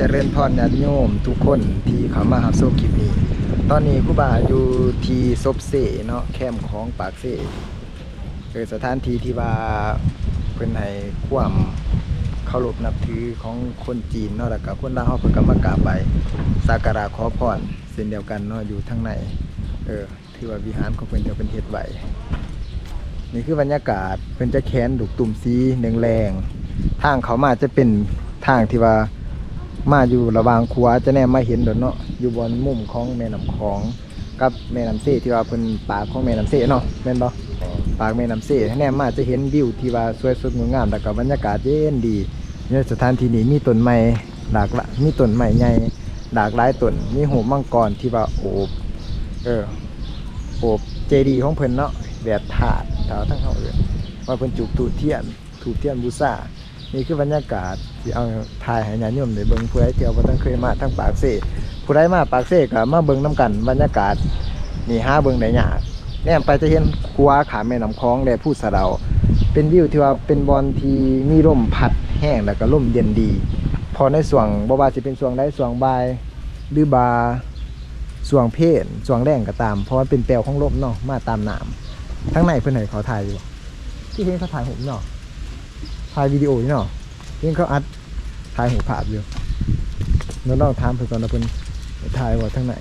เจริญพรญาติโยมทุกคนที่เข้ามารับชมคลิปนี้ ตอนนี้ครูบาอยู่ที่ซบเสเนาะแคมป์ของปากเสคือสถานที่ที่ว่าเพิ่นให้ความเคารพนับถือของคนจีนเนาะแล้วก็คนลาวเฮาเพิ่นก็มากราบไหว้สักการะขอพรเช่นเดียวกันเนาะอยู่ทางในเออถือว่าวิหารของเพิ่นจะเป็นเฮ็ดไว้นี่คือบรรยากาศเพิ่นจะแขนดุกตุ่มสีแรงทางเขามาจะเป็นทางที่ว่า มาอยู่ระหว่างคัวจะแนมมาเห็นดอกเนาะอยู่บนมุมของแม่น้ำของกับแม่น้ำเสที่ว่าเป็นปากของแม่น้ำเสเนาะแม่นบ่ปากแม่น้ำเสแนมมาจะเห็นวิวที่ว่าสวยสดงดงามแล้วก็บรรยากาศเย็นดีเนี่ยสถานที่นี้มีต้นไม้หลากลามีต้นไม้ใหญ่หลากหลายต้นมีหูมังกรที่ว่าโอบเออโอบเจดีย์ของเพิ่นเนาะแบบถาดถวทั้งเขาเอื่นว่าเพิ่นจุกตูเทียนถูกเทียนบูชา นี่คือบรรยากาศที่เอาถ่ายให้ญาติโยมได้เบิ่งผู้ใดเที่ยวบ่ทันเคยมาทั้งปากเสผู้ใดมาปากเสก็มาเบิ่งนํกันบรรยากาศนี่หาเบิ่งได้ยากแนมไปจะเห็นกัวขาแม่น้ำคลองและผู้สะเดาเป็นวิวที่ว่าเป็นบอลที่มีลมพัดแห้งแล้วก็ลมเย็นดี พอในส่วงบ่ว่าสิเป็นส่วงใดส่วงบ่ายหรือบาส่วงเพศส่วงแรงก็ตาม เพราะมันเป็นแปลวของลมเนาะมาตามน้ำทั้งในเพื่อนไหนเขาถ่ายอยู่บ่ที่เห็นเขาถ่ายหูเนาะ ถ่ายวิดีโออยู่เนาะเห็นเขาอัดถ่ายหูภาพอยู่แล้วลองถามเพื่อนก่อนนะเพื่อนถ่ายว่าทั้งไหน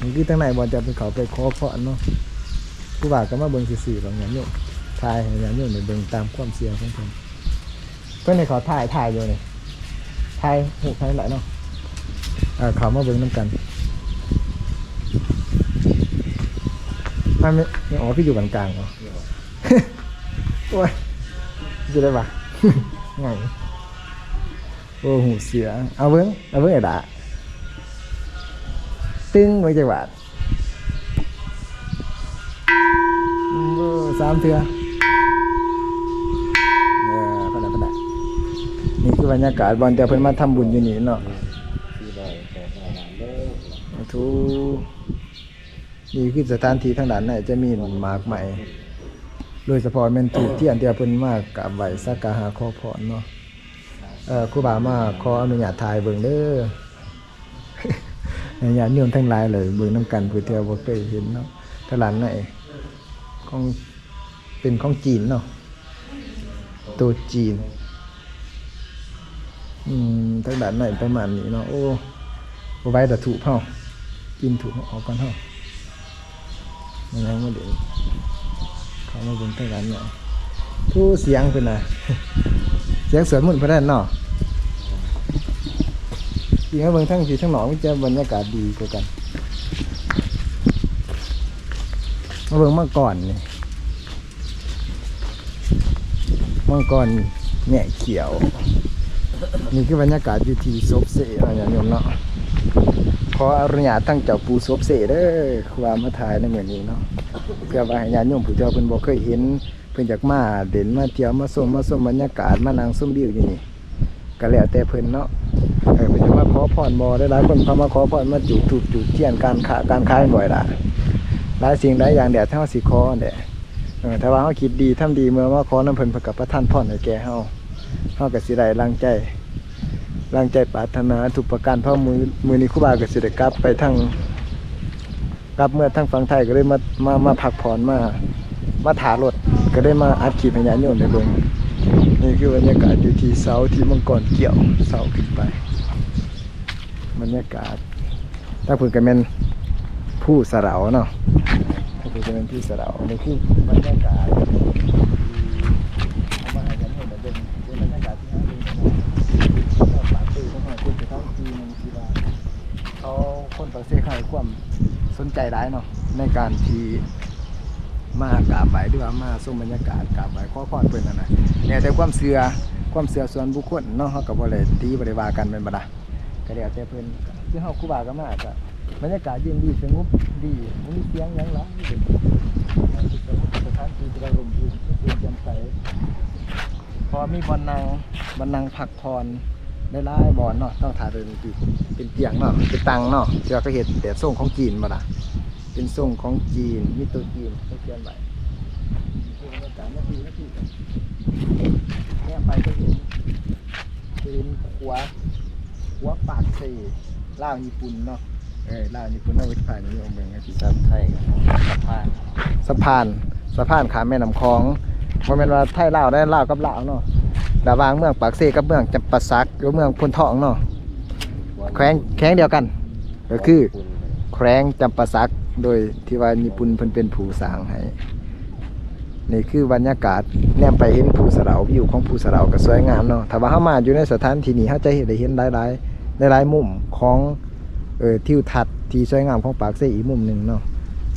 นี่คือทั้งไหนบอลจะเป็นเขาไปขอพรเนาะผู้บ่าวก็มาเบิ่งสื่อๆของอย่างนี้ถ่ายให้อย่างนี้ในเบิ่งตามความเสียของเพิ่นเพื่อนในเขาถ่ายถ่ายอยู่เนี่ยถ่ายหูถ่ายไหลเนาะอ่าเขามาเบิ่งน้ำกันไม่ไม่ไม่อ๋อพี่อยู่กลางกลางๆเหรอโอ้ย จะได้ปะไงโอ้หูเสียเอาเบิ้งเอาเบิ้งไอ้ด่าตึ้งไว้จังหวัดอืมเออสามเถื่อเออพนักพนักนี่คือบรรยากาศบอลจะเพิ่นมาทำบุญอยู่นี่เนาะทุนี่คือสถานที่ทางด้านไหนจะมีหมากใหม่ โดยเฉพาะแม่นถูกเทียนเที่เพิ่นมากกับไหวสักการะขอพรเนาะเอ่อครูบามาขออนุญาตถ่ายเบิ่งเด้อญาติโยมทั้งหลายเลยเบิ่งนํกันเพื่อเที่ยวบ่เคยเห็นเนาะทาดไหนของเป็นของจีนเนาะตัวจีนอืมทางด้านไหนประมาณนี้เนาะโอ้บ่ไว้แต่ถูกเฮากินถูกออกก่อนเฮามันยังบ่เดี๋ยว เขามาเบิ่งทางด้านเนาะผู้เสียงเพิ่นน่ะเสียงสวนมุ่นพิ่นนั่นนาะที่เขาเบิ่งทั้งพี่ทั้งหนองมันจะบรรยากาศดีกว่ากันมาเบิ่งมังกรนี่มังกรแหน่เขียว นี่คือบรรยากาศอยู่ที่ซบเสเนาะอย่างโยมเนาะขออนุญาตตั้งเจ้าปูซบเสเด้อความมาถ่ายในเหมือนนี้เนาะ พื่อว่าให้ญาติโยมผู้เจ้าเพิ่นบ่เคยเห็น เพิ่นอยากมาเด่นมาเที่ยวมาชมมาชมบรรยากาศมานั่งชมวิวอยู่นี่ก็แล้วแต่เพิ่นเนาะเออเพิ่นจะมาขอพรบ่ได้หลายคนเขามาขอพรมาจุดถูกจุดเทียนการค้าการขายบ่อยล่ะหลายสิ่งหลายอย่างแดดเฮาสิขอแหละเออถ้าว่าเฮาคิดดีทำดีเมื่อมาขอนำเพิ่นเพิ่นก็ประทานพรให้แก่เฮาเฮาก็สิได้รังใจร่างใจปรารถนาทุกประการเพราะมือมือนี้ครูบาก็สิได้กลับไปทาง กลับเมื่อทางฝั่งไทยก็ได้มามามาพักผ่อนมา มาถารถก็ได้มาอัดคลิปให้ญาติโยมได้เบิ่งนี่คือบรรยากาศอยู่ที่เสาที่มังกรเกี่ยวเสาขึ้นไปบรรยากาศถ้าพิ่นก็แม่นผู้สะเหราเนาะถ้าพิ่นก็แม่นผู้สรานี่คือบรรยากาศเอามาให้ญาติโยมได้เบิ่งเป็นบรรยากาศที่หาดูได้ก็ปากตื้อของเขาเป็นต้อเขาคนปากเสียเขาให้ความ สนใจร้ายเนาะในการที่มากราบไหว้ว่ามาชมบรรยากาศกราบไหว้ขอพรเพิ่นนั่นะเนี่ยแต่ความเชื่อความเชื่อส่วนบุคคลเนาะเฮาก็บ่ได้ตีบ่ได้ว่ากันแม่นบ่ล่ะก็แล้วแต่เพิ่อนคือเฮาครูบาก็มาก็บรรยากาศเย็นดีสงบดีมีเสียงยังหลายเป็นสถานที่ที่เราลมรื่นย็นจ่มใสพอมีบอลนางบอลนางผักพร ได้ไล่บอลเนาะต้องถ่ายเป็นเป็นเตียงเนาะเป็นตังเนาะเจ้าก็เห็นแต่ส่งของจีนมาละเป็นส่งของจีนมีตัวจีนเขาเขียนไว้คือบรรยากาศนาทีนาทีแค่ไปก็เห็นเป็นเห็นขัวขัวปากเซลาวญี่ปุ่นเนาะเออลาวญี่ปุ่นเอาไว้ผ่านนี่องเบิ่งนะพี่สับไทยกับสับผ้าสะพานสะพานขาแม่น้ำคลองบ่แม่นว่าไทยลาวได้ลาวกับลาวเนาะ ระหว่างเมืองปากเซกับเมืองจำปาสักหรือเมืองพนทองเนาะแขวงแขวงเดียวกัน ก็คือแขวงจำปาสักโดยที่ว่าญี่ปุ่นเพิ่นเป็นผู้สร้างให้นี่คือบรรยากาศแนมไปเห็นภูสะเหลาวิวของภูสะเหลาก็สวยงามเนาะถ้าว่าเฮามาอยู่ในสถานที่นี้เฮาจะเห็นได้เห็นหลายๆหลายๆมุมของเอ่อทิวทัศน์ที่สวยงามของปากเซอีกมุมหนึงเนาะ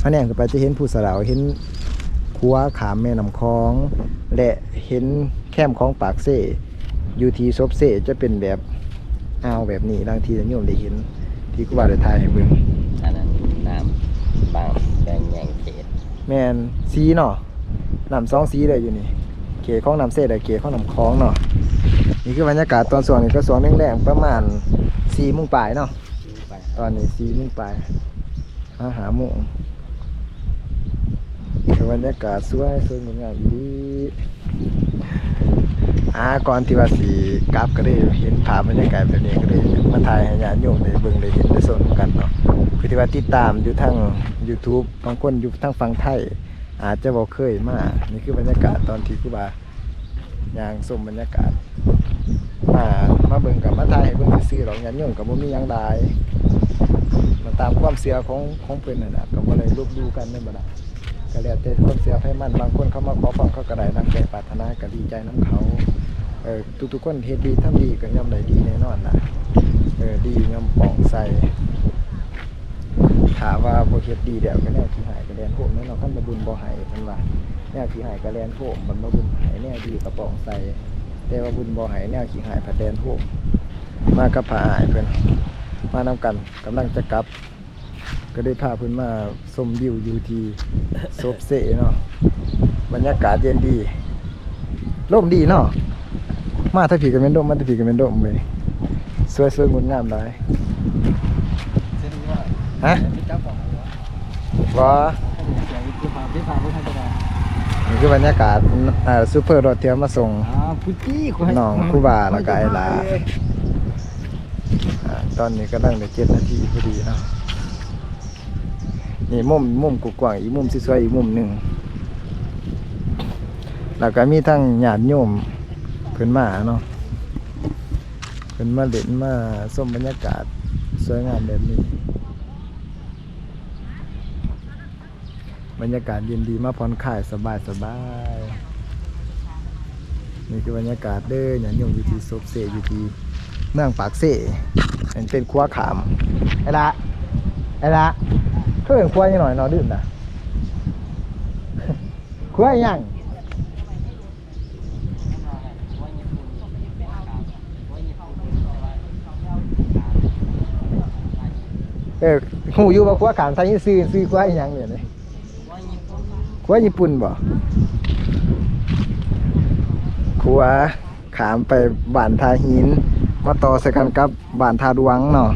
เฮาแนมขึ้นไปจะเห็นภูสะเหลาเห็นคัวขามแม่น้ำคลอง และเห็น แคมป์ของปากเซอยู่ที่ซบเซจะเป็นแบบอ่าวแบบนี้บางทีจะโยมได้เห็นที่กูว่าได้ถ่ายให้เบิ่งอันนั้นน้ำบางแบ่งแยงเขตแมนสีเนาะน้ำสองสีเลยอยู่นี่เขตของน้ำเสดเขตของน้ำคลองเนาะนี่คือบรรยากาศตอนสวงนี่ก็สวงแรงๆประมาณสี่โมุงปลายเนาะไปตอนนี้สี่โมุงปลายหาหาโมงแต่ บรรยากาศสวยสวยงดงามดีอ่าก่อนที่ว่าสีกลับก็ได้เห็นภาพบรรยากาศแบบนี้ก็ได้มาถ่ายให้ญาติโยมได้เบิ่งได้เห็นได้สนกันเนาะคือที่ว่าติดตามอยู่ทาง YouTube บางคนอยู่ทางฝั่งไทย อาจจะบ่เคยมา นี่คือบรรยากาศตอนที่ครูบาย่างชมบรรยากาศมามาเบิ่งกับมาถ่ายให้เบิ่งซื่อหรอกญาติโยมก็บ่มีหยังหลายมันตามความเชื่อของของเพิ่นนั่นน่ะก็บ่ได้ลบหลู่กันนั่นบ่ล่ะ ก็แล้วแต่ความเชื่อให้มันบางคนเขามาขอฟังเขาก็ได้นำใจปรารถนาก็ดีใจนํเขาเออทุกๆคนเฮ็ดดีทำดีก็ย่อมได้ดีแน่นอนล่ะเออดีย่อมป่องใสถามว่าบ่เฮ็ดดีเดี๋ยวก็แนวที่หายก็แลนโหมแน่นอนคันบ่บุญบ่ห้เพิ่นว่าแนวที่หายก็แลนโหมมันบ่บุญให้แนวดีก็ปองใสแต่ว่าบุญบ่ให้แนวขี้หายผัดแลนโหมมากับพาอายเพิ่นมานํกันกำลังจะกลับ ก็ได้พาเพิ่นมาชมวิวอยู่ที่โซบเซเนาะบรรยากาศเย็นดีลมดีเนาะมาถ้าผีก็เป็นดมมาถ้าผีก็เป็นดมเว้ยสวยๆงดงามหลายเส้นว่าฮะเจ้าของหัวว่าเสียงคือพาพี่พาผู้ทันจะได้นี่คือบรรยากาศอ่าซูเปอร์รถเที่ยวมาส่งอ่าพุจี้ควายน้องครูบาแล้วก็ไอ้หลาอ่าตอนนี้ก็ตั้งแต่เจ็ดนาทีพอดีเนาะ นี่มุมมุมกว้างอีกมุมสวยๆอีกมุมหนึ่งแล้วก็มีทั้งญาติโยมเพิ่นมาเนาะเพิ่นมาเล่นมาชมบรรยากาศสวยงามแบบนี้ บรรยากาศเย็นดีมาผ่อนคลายสบายสบายนี่คือบรรยากาศเด้อญาติโยมอยู่ที่ซบเซอยู่ที่เมืองปากเซ่เป็นเป็นครัวขามไอ้ละไอ้ละ เพิ่งครัวยังหน่อยนอดื่มนะควอีหยังเออหูอยู่ว่าครัวขามไทยซื้อซื้อควอีหยังเนี่ยครัวญี่ปุ่นบ่ครัวขามไปบ้านทาหิน มาต่อใส่กันกับบ้านทาดวงเนาะ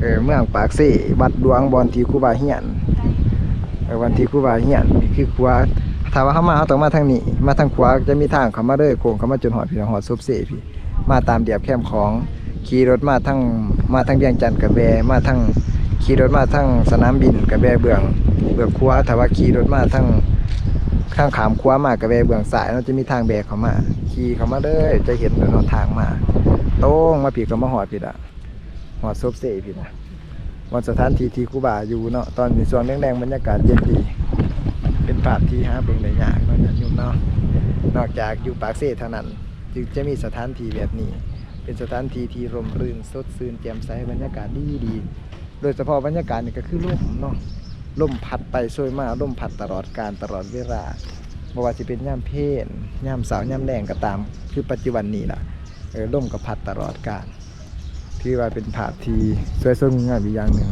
เออเมืองปากเซ่วัดดวงบอนที่ครูบาเฮียนเออวันที่คูบาเฮียนนี่คือขวาถ้าว่าเขามาเขาต้องมาทางนี้ มาทางขวาจะมีทางเขามาเลยโค้งเขามาจนหอดพี่น้องหอดซุบเซ่พี่มาตามเดียบแคมของขี่รถมาทั้งมาทั้งเวียงจันทน์กับแบมาทั้งขี่รถมาทั้งสนามบินกับแบเบืองเบืองขวาถ้าว่าขี่รถมาทั้งข้างขามขวามากับแบเบืองสายเราจะมีทางแบกเขามาขี่เขามาเลยจะเห็นเนาะทางมาโต้งมาผีก็มาหอดผิดอะ หอดซบเซ่ผิดอะวันสถานที่ที่คูบาอยู่เนาะตอนนี้ส่วนแดงๆบรรยากาศเย็นดี เป็นภาพที่หาเบิ่งได้ยากเนาะญาติโยมเนาะนอกจากอยู่ปากเซ่เท่านั้นจึงจะมีสถานที่แบบนี้ เป็นสถานที่ที่ร่มรื่นสดชื่นแจ่มใสบรรยากาศดีดี โดยเฉพาะบรรยากาศนี่ก็คือลมเนาะลมพัดไปช่วยมาลมพัดตลอดการตลอดเวลาบ่ว่าจะเป็นย่ามเพลนย่ามสาวย่ามแรงก็ตาม คือปัจจุบันนี้ล่ะเออล่มกับพัดตลอดกาล ที่ว่าเป็นภาพที่สวยสดงดงามอีกอย่างหนึ่ง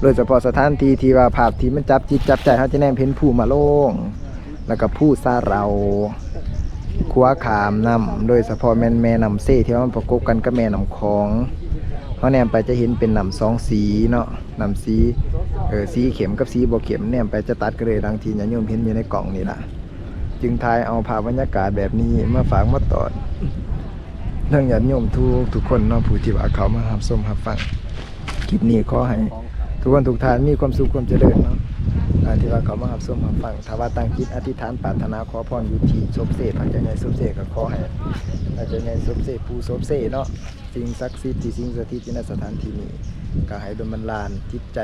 โดยเฉพาะสถานที่ที่ว่าภาพที่มันจับจิตจับใจเขาจะแนมเพ้นผู้มาโล่งแล้วก็ผู้ซาเราขัวขามนำโดยเฉพาะแม่แม่นำเซ่ที่ว่ามันประกบกันกับแม่นำคองเขาแนมไปจะเห็นเป็นนำสองสีเนาะนำสีเออสีเข็มกับสีบ่เข็มแนมไปจะตัดกันเลยดังทีญาติโยมเห็นอยู่ในกล่องนี่ล่ะจึงทายเอาภาพบรรยากาศแบบนี้มาฝากมาตอน ทั้งญาติโยมทุกทุกคนเนาะผู้ที่ว่าเขามารับชมรับฟังคลิปนี้ขอให้ทุกคนทุกท่านมีความสุขความเจริญเนาะอ่าที่ว่าเขามารับชมรับฟังถ้าว่าตั้งจิตอธิษฐานปรารถนาขอพรอยู่ที่ศพเสพระเจ้าใหญ่ศพเสก็ขอให้พระเจ้าใหญ่ศพเสผู้ศพเสเนาะสิ่งศักดิ์สิทธิ์ที่สิ่งสถิตอยู่ในสถานที่นี้ก็ให้ดลบันดาลจิตใจ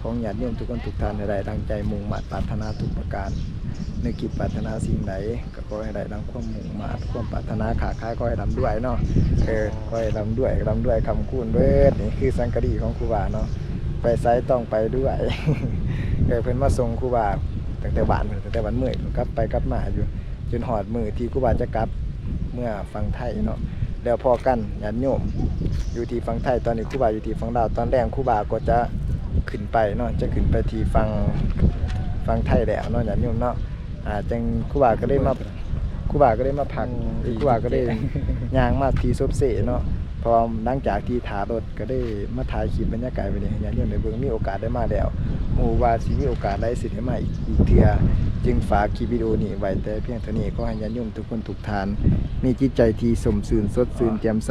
ของญาติโยมทุกคนทุกท่านให้ได้ดังใจมุ่งมั่นปรารถนาทุกประการ นกิจปรารถนาสิ่งใดก็ขอให้ได้ดังความมุ่งมั่นความปรารถนาขาขายก็ให้ดำด้วยเนาะเออขอให้ดำด้วยดำด้วยคำคูณเบิดนี่คือสังกะดีของครูบาเนาะไปไซต์ต้องไปด้วยเออเพิ่นมาส่งครูบาตั้งแต่บ้านเพิ่นตั้งแต่วันเมื่อยกลับไปกลับมาอยู่จนหอดมือที่ครูบาจะกลับเมื่อฟังไทยเนาะแล้วพอกันญาติโยมอยู่ที่ฟังไทยตอนนี้ครูบาอยู่ที่ฟังลาวตอนแรกครูบาก็จะขึ้นไปเนาะจะขึ้นไปที่ฟัง ฟังไทยแล้วเนาะญาติโยมเนาะอ่าจังครูบาก็ได้มาครูบาก็ได้มาพักครูบาก็ได้ย่างมาที่ซบเสเนาะพอหลังจากที่ถารถก็ได้มาถ่ายคลิปบรรยากาศไปนี่ญาติโยมได้เบิ่งมีโอกาสได้มาแล้วหมู่ว่าสิมีโอกาสได้สิได้มาอีกอีกเทื่อจึงฝากคลิปวิดีโอนี้ไว้แต่เพียงเท่านี้ก็ให้ญาติโยมทุกคนทุกท่าน มีจิตใจที่สมชื่นสดชื่นแจ่มใส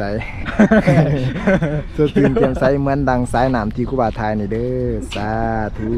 สดชื่นแจ่มใสเหมือนดังสายน้ำที่ครูบาทายนี่เด้อสาธุ